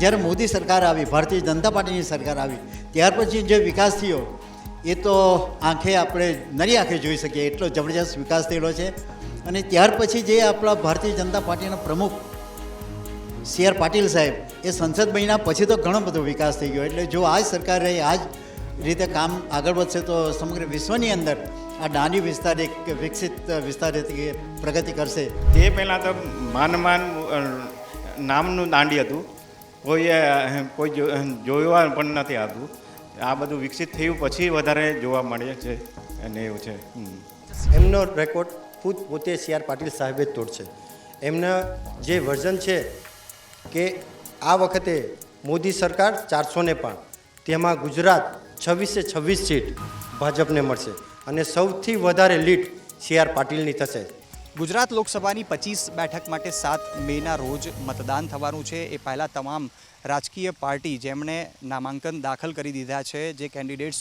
જ્યારે મોદી સરકાર આવી, ભારતીય જનતા પાર્ટીની સરકાર આવી, ત્યાર પછી જે વિકાસ થયો, એ તો આંખે આપણે નરી આંખે જોઈ શકીએ, એટલો જબરજસ્ત વિકાસ થયેલો છે. અને ત્યાર પછી જે આપણા ભારતીય જનતા પાર્ટીના પ્રમુખ સી આર પાટીલ સાહેબ, એ સંસદ બન્યા પછી તો ઘણો બધો વિકાસ થઈ ગયો. એટલે જો આ જ સરકાર રહી આ જ રીતે કામ આગળ વધશે, તો સમગ્ર વિશ્વની અંદર આ દાંડી વિસ્તાર એક વિકસિત વિસ્તાર પ્રગતિ કરશે. તે પહેલાં તો માન માન નામનું દાંડી હતું. કોઈ અ, કોઈ જોવા પણ નથી આવતું. આ બધું વિકસિત થયું પછી વધારે જોવા મળે છે અને એવું છે. એમનો રેકોર્ડ ખુદ પોતે સી આર પાટીલ સાહેબે જ તોડશે. એમના જે વર્ઝન છે કે આ વખતે મોદી સરકાર ચારસો ને પાંચ તેમાં ગુજરાત છવ્વીસે છવ્વીસ સીટ ભાજપને મળશે અને સૌથી વધારે લીડ સી આર પાટીલની થશે. ગુજરાત લોકસભાની પચીસ બેઠક માટે સાત મેના રોજ મતદાન થવાનું છે. એ પહેલાં તમામ રાજકીય પાર્ટી જેમણે નામાંકન દાખલ કરી દીધા છે, જે કેન્ડિડેટ્સ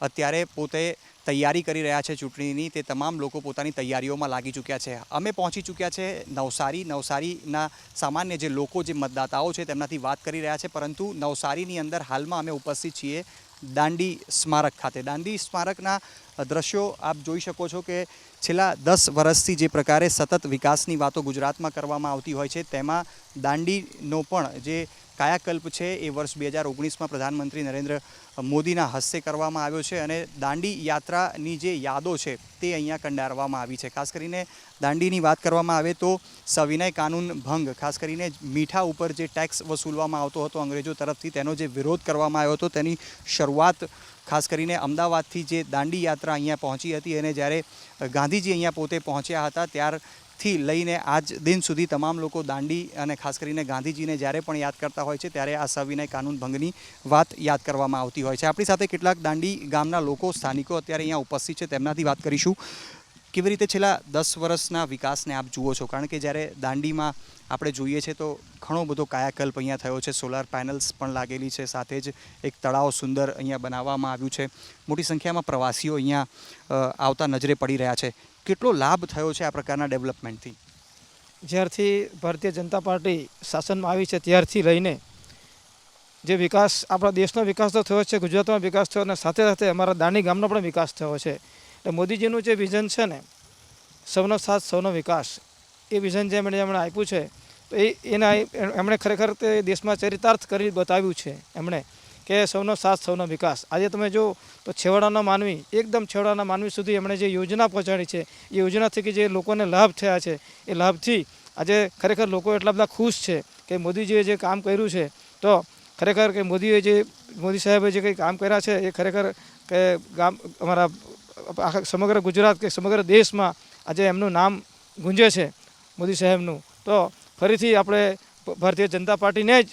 અત્યારે પોતે તૈયારી કરી રહ્યા છે ચૂંટણીની, તે તમામ લોકો પોતાની તૈયારીઓમાં લાગી ચૂક્યા છે. અમે પહોંચી ચૂક્યા છે નવસારી. નવસારીના સામાન્ય જે લોકો, જે મતદાતાઓ છે તેમનાથી વાત કરી રહ્યા છે, પરંતુ નવસારીની અંદર હાલમાં અમે ઉપસ્થિત છીએ દાંડી સ્મારક ખાતે. દાંડી સ્મારકના દ્રશ્યો આપ જોઈ શકો છો કે છેલ્લા દસ વર્ષથી જે પ્રકારે સતત વિકાસની વાતો ગુજરાતમાં કરવામાં આવતી હોય છે, તેમાં દાંડીનો પણ જે કાયાકલ્પ છે એ વર્ષ બે હજાર ઓગણીસમાં પ્રધાનમંત્રી નરેન્દ્ર મોદીના હસ્તે કરવામાં આવ્યો છે અને દાંડી યાત્રાની જે યાદો છે તે અહીંયા કંડારવામાં આવી છે. ખાસ કરીને દાંડીની વાત કરવામાં આવે તો સવિનય કાનૂન ભંગ, ખાસ કરીને મીઠા ઉપર જે ટેક્સ વસૂલવામાં આવતો હતો અંગ્રેજો તરફથી તેનો જે વિરોધ કરવામાં આવ્યો હતો તેની શરૂઆત ખાસ કરીને અમદાવાદથી જે દાંડી યાત્રા અહીંયા પહોંચી હતી અને જ્યારે ગાંધીજી અહીંયા પોતે પહોંચ્યા હતા ત્યારથી લઈને આજ દિન સુધી તમામ લોકો દાંડી અને ખાસ કરીને ગાંધીજીને જ્યારે પણ યાદ કરતા હોય છે, ત્યારે આ સવિનય કાનૂન ભંગની વાત યાદ કરવામાં આવતી હોય છે. આપણી સાથે કેટલાક દાંડી ગામના લોકો, સ્થાનિકો અત્યારે અહીંયા ઉપસ્થિત છે, તેમનાથી વાત કરીશું. કેવી રીતે છેલ્લા દસ વર્ષના વિકાસને આપ જુઓ છો? કારણ કે જ્યારે દાંડીમાં આપણે જોઈએ છે, તો ઘણો બધો કાયાકલ્પ અહીંયા થયો છે. સોલાર પેનલ્સ પણ લાગેલી છે, સાથે જ એક તળાવ સુંદર અહીંયા બનાવવામાં આવ્યું છે. મોટી સંખ્યામાં પ્રવાસીઓ અહીંયા આવતા નજરે પડી રહ્યા છે. કેટલો લાભ થયો છે આ પ્રકારના ડેવલપમેન્ટથી? જ્યારથી ભારતીય જનતા પાર્ટી શાસનમાં આવી છે, ત્યારથી લઈને જે વિકાસ, આપણા દેશનો વિકાસ તો થયો છે ગુજરાતનો વિકાસ થયો અને સાથે સાથે અમારા દાણી ગામનો પણ વિકાસ થયો છે. એટલે મોદીજીનું જે વિઝન છે ને, સૌનો સાથ, સૌનો વિકાસ, એ વિઝન જે એમણે એમણે આપ્યું છે, તો એ એના એમણે ખરેખર તે દેશમાં ચરિતાર્થ કરી બતાવ્યું છે, એમણે. કે સૌનો સાથ, સૌનો વિકાસ. આજે તમે જો તો છેવાડાના માનવી, એકદમ છેવાડાના માનવી સુધી એમણે જે યોજના પહોંચાડી છે, એ યોજનાથી કે જે લોકોને લાભ થયા છે, એ લાભથી આજે ખરેખર લોકો એટલા બધા ખુશ છે કે મોદીજીએ જે કામ કર્યું છે, તો ખરેખર કે મોદીએ જે, મોદી સાહેબે જે કંઈ કામ કર્યા છે, એ ખરેખર કે ગામ, અમારા સમગ્ર ગુજરાત કે સમગ્ર દેશમાં આજે એમનું નામ ગુંજે છે મોદી સાહેબનું. તો ફરીથી આપણે ભારતીય જનતા પાર્ટીને જ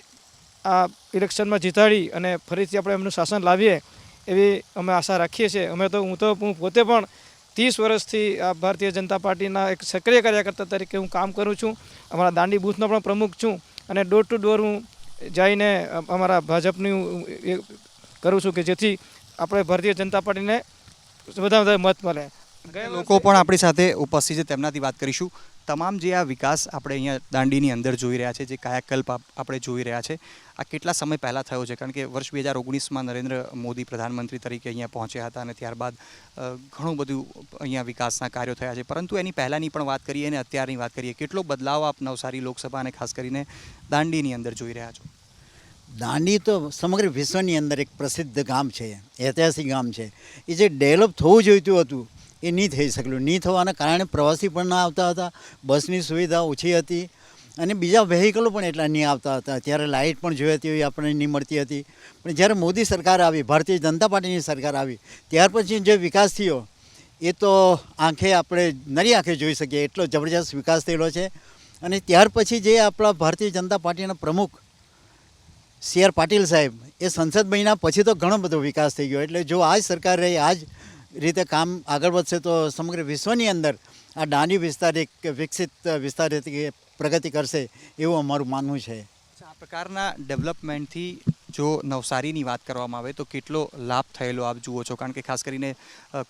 આ ઇલેક્શનમાં જીતાડી અને ફરીથી આપણે એમનું શાસન લાવીએ એવી અમે આશા રાખીએ છીએ. અમે તો, હું તો, હું પોતે પણ ત્રીસ વર્ષથી આ ભારતીય જનતા પાર્ટીના એક સક્રિય કાર્યકર્તા તરીકે હું કામ કરું છું. અમારા દાંડી બૂથનો પણ પ્રમુખ છું અને ડોર ટુ ડોર હું જઈને અમારા ભાજપની એ કરું છું કે જેથી આપણે ભારતીય જનતા પાર્ટીને વધારે વધારે મત મળે. લોકો પણ આપણી સાથે ઉપસ્થિત છે, તેમનાથી વાત કરીશું. તમામ જે આ વિકાસ આપણે અહીંયા દાંડીની અંદર જોઈ રહ્યા છે, જે કાયાકલ્પ આપણે જોઈ રહ્યા છે, આ કેટલા સમય પહેલાં થયો છે? કારણ કે વર્ષ બે હજાર ઓગણીસમાં નરેન્દ્ર મોદી પ્રધાનમંત્રી તરીકે અહીંયા પહોંચ્યા હતા અને ત્યારબાદ ઘણું બધું અહીંયા વિકાસના કાર્યો થયા છે. પરંતુ એની પહેલાંની પણ વાત કરીએ અને અત્યારની વાત કરીએ, કેટલો બદલાવ આપ નવસારી લોકસભા અને ખાસ કરીને દાંડીની અંદર જોઈ રહ્યા છો? દાંડી તો સમગ્ર વિશ્વની અંદર એક પ્રસિદ્ધ ગામ છે, ઐતિહાસિક ગામ છે. એ જે ડેવલપ થવું જોઈતું હતું એ નહીં થઈ શકેલું. નહીં થવાના કારણે પ્રવાસી પણ ના આવતા હતા, બસની સુવિધા ઓછી હતી અને બીજા વેહિકલો પણ એટલા નહીં આવતા હતા. ત્યારે લાઇટ પણ જોઈ હતી એવી આપણને નહીં મળતી હતી. પણ જ્યારે મોદી સરકાર આવી, ભારતીય જનતા પાર્ટીની સરકાર આવી, ત્યાર પછી જે વિકાસ થયો, એ તો આંખે આપણે નરી આંખે જોઈ શકીએ, એટલો જબરજસ્ત વિકાસ થયેલો છે. અને ત્યાર પછી જે આપણા ભારતીય જનતા પાર્ટીના પ્રમુખ સી આર પાટીલ સાહેબ, એ સંસદ બન્યા પછી તો ઘણો બધો વિકાસ થઈ ગયો. એટલે જો આજ સરકાર રહી આ જ રીતે કામ આગળ વધશે તો સમગ્ર વિશ્વની અંદર આ દાંડી વિસ્તાર એક વિકસિત વિસ્તાર પ્રગતિ કરશે એવું અમારું માનવું છે. પ્રકારના ડેવલપમેન્ટથી જો નવસારીની વાત કરવામાં આવે તો કેટલો લાભ થયેલો આપ જુઓ છો? કારણ કે ખાસ કરીને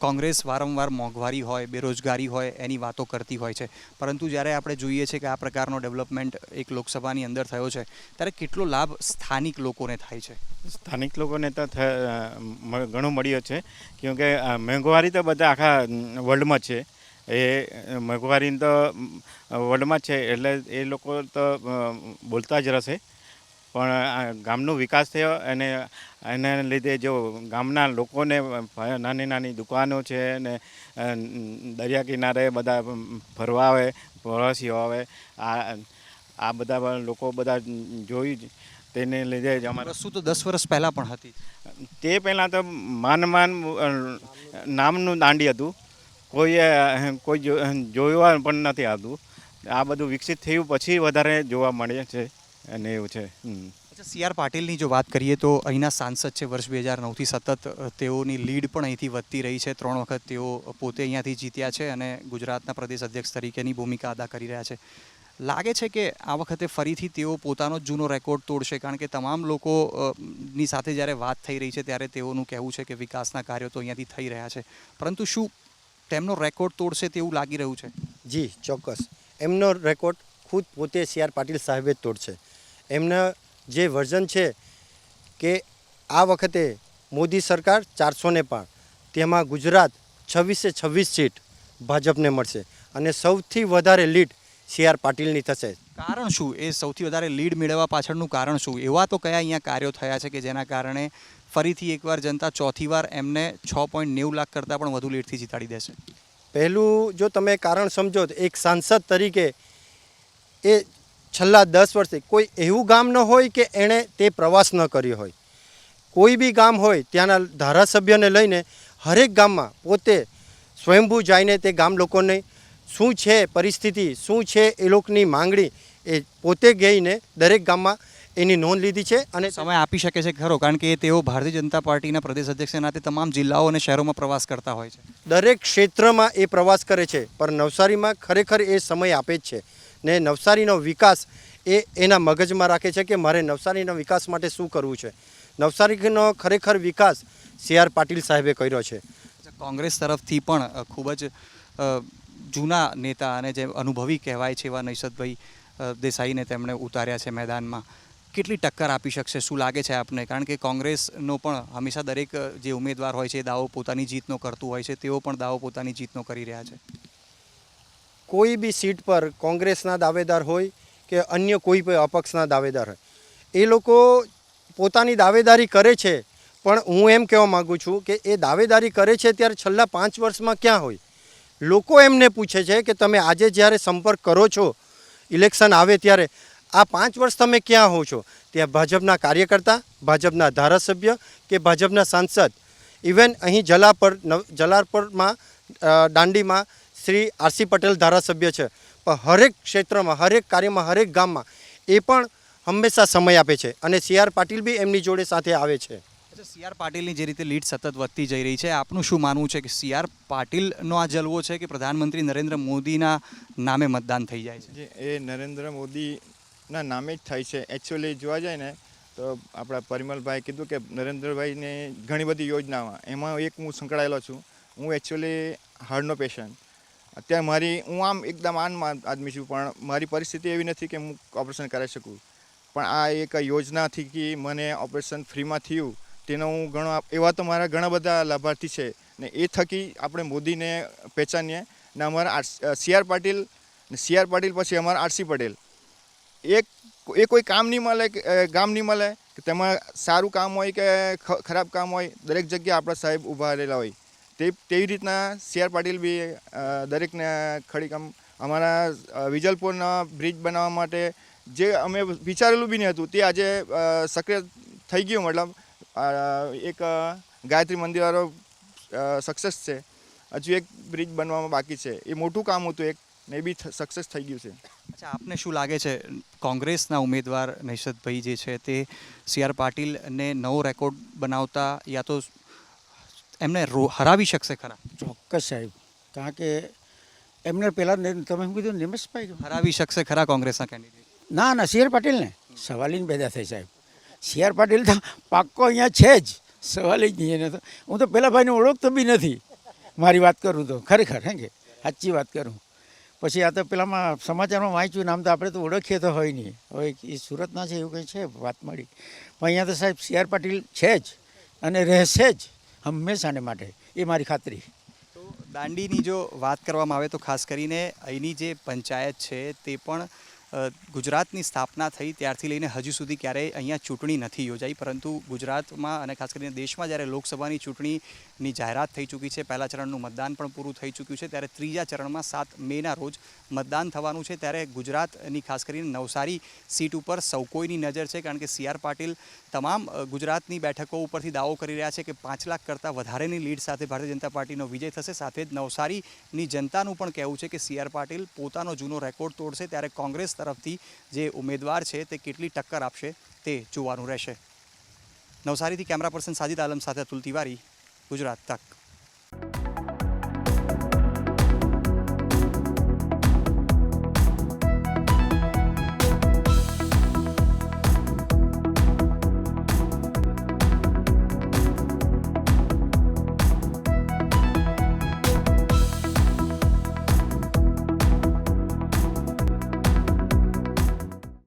કોંગ્રેસ વારંવાર મોંઘવારી હોય, બેરોજગારી હોય એની વાતો કરતી હોય છે. પરંતુ જ્યારે આપણે જોઈએ છીએ કે આ પ્રકારનો ડેવલપમેન્ટ એક લોકસભાની અંદર થયો છે, ત્યારે કેટલો લાભ સ્થાનિક લોકોને થાય છે? સ્થાનિક લોકોને તો ઘણો મળ્યો છે. કેમકે મોંઘવારી તો બધા આખા વર્લ્ડમાં છે. એ મોંઘવારી તો વર્લ્ડમાં છે એટલે એ લોકો તો બોલતા જ રહેશે. પણ ગામનો વિકાસ થયો અને એના લીધે જો ગામના લોકોને નાની નાની દુકાનો છે ને દરિયા કિનારે બધા ફરવા આવે પ્રવાસીઓ આવે આ આ બધા લોકો બધા જોઈ જ તેને લીધે જ અમારે વસ્તુ તો દસ વર્ષ પહેલાં પણ હતી. તે પહેલાં તો માન માન નામનું દાંડી હતું. કોઈએ કોઈ જો- જોવા પણ નથી આવતું. આ બધું વિકસિત થયું પછી વધારે જોવા મળે છે. અને એવું છે. અચ્છા સી આર પાટીલની જો વાત કરીએ તો અહીંના સાંસદ છે વર્ષ બે હજાર નવથી સતત તેઓની લીડ પણ અહીંથી વધતી રહી છે. ત્રણ વખત તેઓ પોતે અહીંયાથી જીત્યા છે અને ગુજરાતના પ્રદેશ અધ્યક્ષ તરીકેની ભૂમિકા અદા કરી રહ્યા છે. લાગે છે કે આ વખતે ફરીથી તેઓ પોતાનો જૂનો રેકોર્ડ તોડશે? કારણ કે તમામ લોકો ની સાથે જ્યારે વાત થઈ રહી છે ત્યારે તેઓનું કહેવું છે કે વિકાસના કાર્યો તો અહીંયાથી થઈ રહ્યા છે. પરંતુ શું તેમનો રેકોર્ડ તોડશે તેવું લાગી રહ્યું છે? જી ચોક્કસ. એમનો રેકોર્ડ ખુદ પોતે સી આર પાટીલ સાહેબે જ તોડશે. એમના જે વર્ઝન છે કે આ વખતે મોદી સરકાર ચારસો ને પાંચ તેમાં ગુજરાત છવ્વીસે છવ્વીસ સીટ ભાજપને મળશે અને સૌથી વધારે લીડ સી આર પાટીલની થશે. કારણ શું? એ સૌથી વધારે લીડ મેળવવા પાછળનું કારણ શું? એવા તો કયા અહીંયા કાર્યો થયા છે કે જેના કારણે ફરીથી એકવાર જનતા ચોથી વાર એમને છ પોઈન્ટ નેવું લાખ કરતાં પણ વધુ લીડથી જીતાડી દેશે? પહેલું જો તમે કારણ સમજો તો એક સાંસદ તરીકે એ છેલ્લા દસ વર્ષથી કોઈ એવું ગામ ન હોય કે એણે તે પ્રવાસ ન કર્યો હોય. કોઈ બી ગામ હોય ત્યાંના ધારાસભ્યને લઈને હરેક ગામમાં પોતે સ્વયંભૂ જઈને તે ગામ લોકોને શું છે પરિસ્થિતિ શું છે એ લોકોની માંગણી એ પોતે ગઈને દરેક ગામમાં એની નોંધ લીધી છે અને સમય આપી શકે છે ખરો કારણ કે તેઓ ભારતીય જનતા પાર્ટીના પ્રદેશ અધ્યક્ષના નાતે તમામ જિલ્લાઓ અને શહેરોમાં પ્રવાસ કરતા હોય છે. દરેક ક્ષેત્રમાં એ પ્રવાસ કરે છે પણ નવસારીમાં ખરેખર એ સમય આપે જ છે. ને નવસારીનો વિકાસ એ એના મગજમાં રાખે છે કે મારે નવસારીના વિકાસ માટે શું કરવું છે. નવસારીનો ખરેખર વિકાસ સી આર પાટીલ સાહેબે કર્યો છે. કોંગ્રેસ તરફથી પણ ખૂબ જ જૂના નેતા અને જે અનુભવી કહેવાય છે એવા નૈષદભાઈ દેસાઈને તેમણે ઉતાર્યા છે મેદાનમાં. કેટલી ટક્કર આપી શકશે, શું લાગે છે આપને? કારણ કે કોંગ્રેસનો પણ હંમેશા દરેક જે ઉમેદવાર હોય છે એ દાવો પોતાની જીતનો કરતું હોય છે, તેઓ પણ દાવો પોતાની જીતનો કરી રહ્યા છે. કોઈ બી સીટ પર કોંગ્રેસના દાવેદાર હોય કે અન્ય કોઈ પણ અપક્ષના દાવેદાર હોય. એ લોકો પોતાની દાવેદારી કરે છે, પણ હું એમ કહેવા માગું છું કે એ દાવેદારી કરે છે ત્યારે છેલ્લા પાંચ વર્ષમાં ક્યાં હોય? લોકો એમને પૂછે છે કે તમે આજે જ્યારે સંપર્ક કરો છો, ઇલેક્શન આવે ત્યારે, આ પાંચ વર્ષ તમે ક્યાં હો છો? ત્યાં ભાજપના કાર્યકર્તા, ભાજપના ધારાસભ્ય કે ભાજપના સાંસદ. ઇવન અહીં જલાપર નવ- જલાલપરમાં દાંડીમાં શ્રી આરસી પટેલ ધારાસભ્ય છે. પણ હરેક ક્ષેત્રમાં હરેક કાર્યમાં હરેક ગામમાં એ પણ હંમેશા સમય આપે છે અને સી આર પાટીલ બી એમની જોડે સાથે આવે છે. અચ્છા સી આર પાટીલની જે રીતે લીડ સતત વધતી જઈ રહી છે આપનું શું માનવું છે કે સી આર પાટીલનો આ જલવો છે કે પ્રધાનમંત્રી નરેન્દ્ર મોદીના નામે મતદાન થઈ જાય છે? જે એ નરેન્દ્ર મોદીના નામે જ થાય છે. એકચ્યુઅલી જોવા જાય ને તો આપણા પરિમલભાઈ કીધું કે નરેન્દ્રભાઈને ઘણી બધી યોજનામાં એમાં એક હું સંકળાયેલો છું. હું એકચ્યુઅલી હાર્ટનો પેશન્ટ અત્યારે મારી, હું આમ એકદમ આન આદમી છું, પણ મારી પરિસ્થિતિ એવી નથી કે હું ઓપરેશન કરાવી શકું. પણ આ એક યોજનાથી કે મને ઓપરેશન ફ્રીમાં થયું, તેનો હું ઘણો એવા તો મારા ઘણા બધા લાભાર્થી છે. ને એ થકી આપણે મોદીને પહેચાનીએ ને અમારા સી આર પાટીલ, ને સી આર પાટીલ પછી અમારા આરસી પટેલ. એક એ કોઈ કામ નહીં મળે ગામ નહીં મળે, કે તેમાં સારું કામ હોય કે ખરાબ કામ હોય, દરેક જગ્યાએ આપણા સાહેબ ઊભા રહેલા હોય. તે તેવી રીતના સી આર પાટીલ બી દરેકને ખડી કામ અમારા વિજલપુરના બ્રિજ બનાવવા માટે જે અમે વિચારેલું બી નહીં હતું, તે આજે સક્રિય થઈ ગયું મતલબ એક ગાયત્રી મંદિરવાળો સક્સેસ છે. હજુ એક બ્રિજ બનવામાં બાકી છે. એ મોટું કામ હતું એક, ને બી સક્સેસ થઈ ગયું છે. અચ્છા, આપને શું લાગે છે, કોંગ્રેસના ઉમેદવાર નૈષદભાઈ જે છે, તે સી આર પાટીલને નવો રેકોર્ડ બનાવતા, યા તો એમને રો- હરાવી શકશે ખરા? ચોક્કસ સાહેબ. કારણ કે એમને પહેલાં તમે શું કીધું નિમેશભાઈ હરાવી શકશે ખરા કોંગ્રેસના કેન્ડિડેટ? ના ના સી આર પાટીલ ને. સવાલ પેદા થાય સાહેબ. સી આર પાટીલ તો પાક્કો અહીંયા છે જ. સવાલ જ નહીં એને તો. હું તો પેલા ભાઈને ઓળખતો બી નથી. મારી વાત કરું તો. ખરેખર હે કે? સાચી વાત કરું. પછી આ તો પેલામાં સમાચારમાં વાંચ્યું નામ તો આપણે તો ઓળખીએ તો હોય નહીં. હવે એ સુરતના છે એવું કંઈ છે? વાત મળી. પણ અહીંયા તો સાહેબ સી આર પાટીલ છે જ અને રહેશે જ. હંમેશાને માટે. એ મારી ખાતરી. તો દાંડીની જો વાત કરવામાં આવે તો ખાસ કરીને અહીંની જે પંચાયત છે તે પણ ગુજરાતની સ્થાપના થઈ ત્યારથી લઈને હજુ સુધી ક્યારેય અહીંયા ચૂંટણી નથી યોજાઈ. પરંતુ ગુજરાતમાં અને ખાસ કરીને દેશમાં જ્યારે લોકસભાની ચૂંટણીની જાહેરાત થઈ ચૂકી છે. પહેલા ચરણનું મતદાન પણ પૂરું થઈ ચૂક્યું છે. ત્યારે ત્રીજા ચરણમાં સાત મેના રોજ મતદાન થવાનું છે. ત્યારે ગુજરાતની ખાસ કરીને નવસારી સીટ ઉપર સૌ કોઈની નજર છે, કારણ કે સી પાટીલ તમામ ગુજરાતની બેઠકો ઉપરથી દાવો કરી રહ્યા છે કે પાંચ લાખ કરતાં વધારેની લીડ સાથે ભારતીય જનતા પાર્ટીનો વિજય થશે. સાથે જ નવસારીની જનતાનું પણ કહેવું છે કે સી પાટીલ પોતાનો જૂનો રેકોર્ડ તોડશે. ત્યારે કોંગ્રેસ તરફથી જે ઉમેદવાર છે તે કેટલી ટક્કર આપશે તે જોવાનું રહેશે. નવસારીથી કેમેરા પર્સન સાજિદ આલમ સાથે અતુલ તિવારી. ગુજરાત તક.